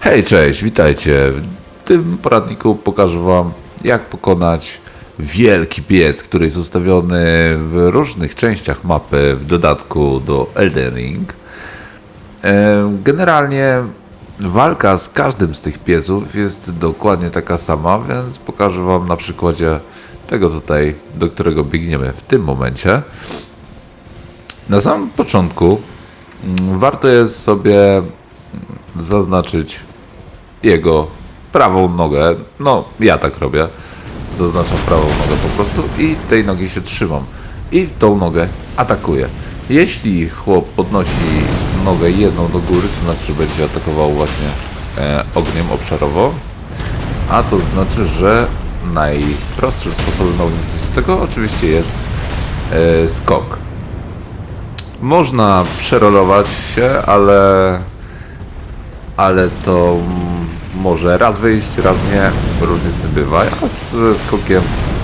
Hej, cześć, witajcie. W tym poradniku pokażę Wam, jak pokonać wielki piec, który jest ustawiony w różnych częściach mapy w dodatku do Elden Ring. E, Generalnie walka z każdym z tych pieców jest dokładnie taka sama, więc pokażę Wam na przykładzie tego tutaj, do którego biegniemy w tym momencie. Na samym początku mm, warto jest sobie mm, zaznaczyć jego prawą nogę. No, ja tak robię. Zaznaczam prawą nogę po prostu i tej nogi się trzymam. I tą nogę atakuję. Jeśli chłop podnosi nogę jedną do góry, to znaczy, że będzie atakował właśnie e, ogniem obszarowo. A to znaczy, że najprostszym sposobem na uniknięcie tego oczywiście jest e, skok. Można przerolować się, ale ale to może raz wyjść, raz nie, różnie z tym bywa, a ze skokiem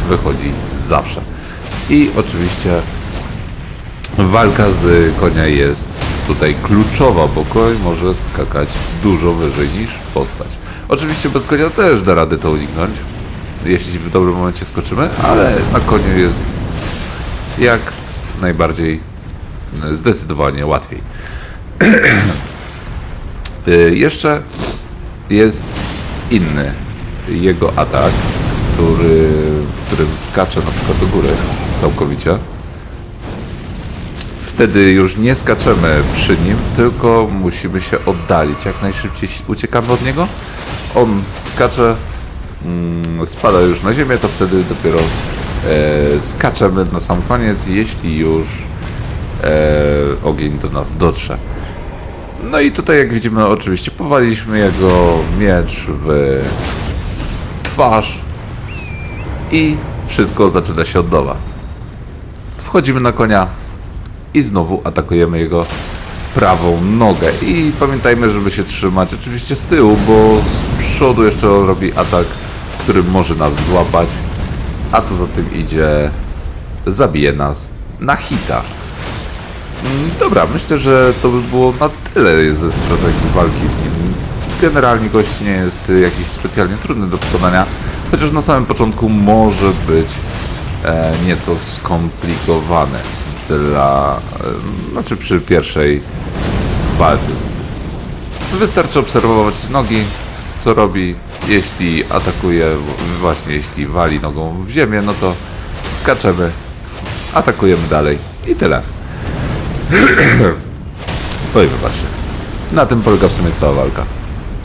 wychodzi zawsze. I oczywiście walka z konia jest tutaj kluczowa, bo koń może skakać dużo wyżej niż postać. Oczywiście bez konia też da radę to uniknąć, jeśli w dobrym momencie skoczymy, ale na koniu jest jak najbardziej zdecydowanie łatwiej. Y, Jeszcze jest inny jego atak, który, w którym skacze na przykład do góry całkowicie. Wtedy już nie skaczemy przy nim, tylko musimy się oddalić. Jak najszybciej uciekamy od niego. On skacze, mm, spada już na ziemię, to wtedy dopiero e, skaczemy na sam koniec, jeśli już e, ogień do nas dotrze. No i tutaj jak widzimy oczywiście powaliliśmy jego miecz w twarz i wszystko zaczyna się od nowa. Wchodzimy na konia i znowu atakujemy jego prawą nogę i pamiętajmy, żeby się trzymać oczywiście z tyłu, bo z przodu jeszcze on robi atak, który może nas złapać, a co za tym idzie zabije nas na hita. Mm, Dobra, myślę, że to by było na tyle ze strategii walki z nim. Generalnie gość nie jest y, jakiś specjalnie trudny do pokonania, chociaż na samym początku może być e, nieco skomplikowany dla, e, znaczy przy pierwszej walce. z nim. Wystarczy obserwować nogi, co robi, jeśli atakuje, właśnie jeśli wali nogą w ziemię, no to skaczemy, atakujemy dalej i tyle. Oj, wybaczcie. Na tym polega w sumie cała walka.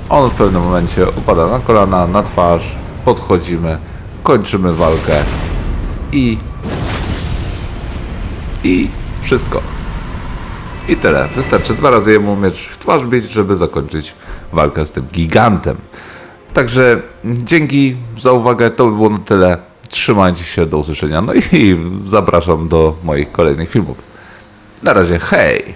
On w pewnym momencie upada na kolana, na twarz, podchodzimy, kończymy walkę i... I wszystko. I tyle. Wystarczy dwa razy jemu miecz w twarz bić, żeby zakończyć walkę z tym gigantem. Także dzięki za uwagę, to by było na tyle. Trzymajcie się, do usłyszenia. No i zapraszam do moich kolejnych filmów. Na razie, hej!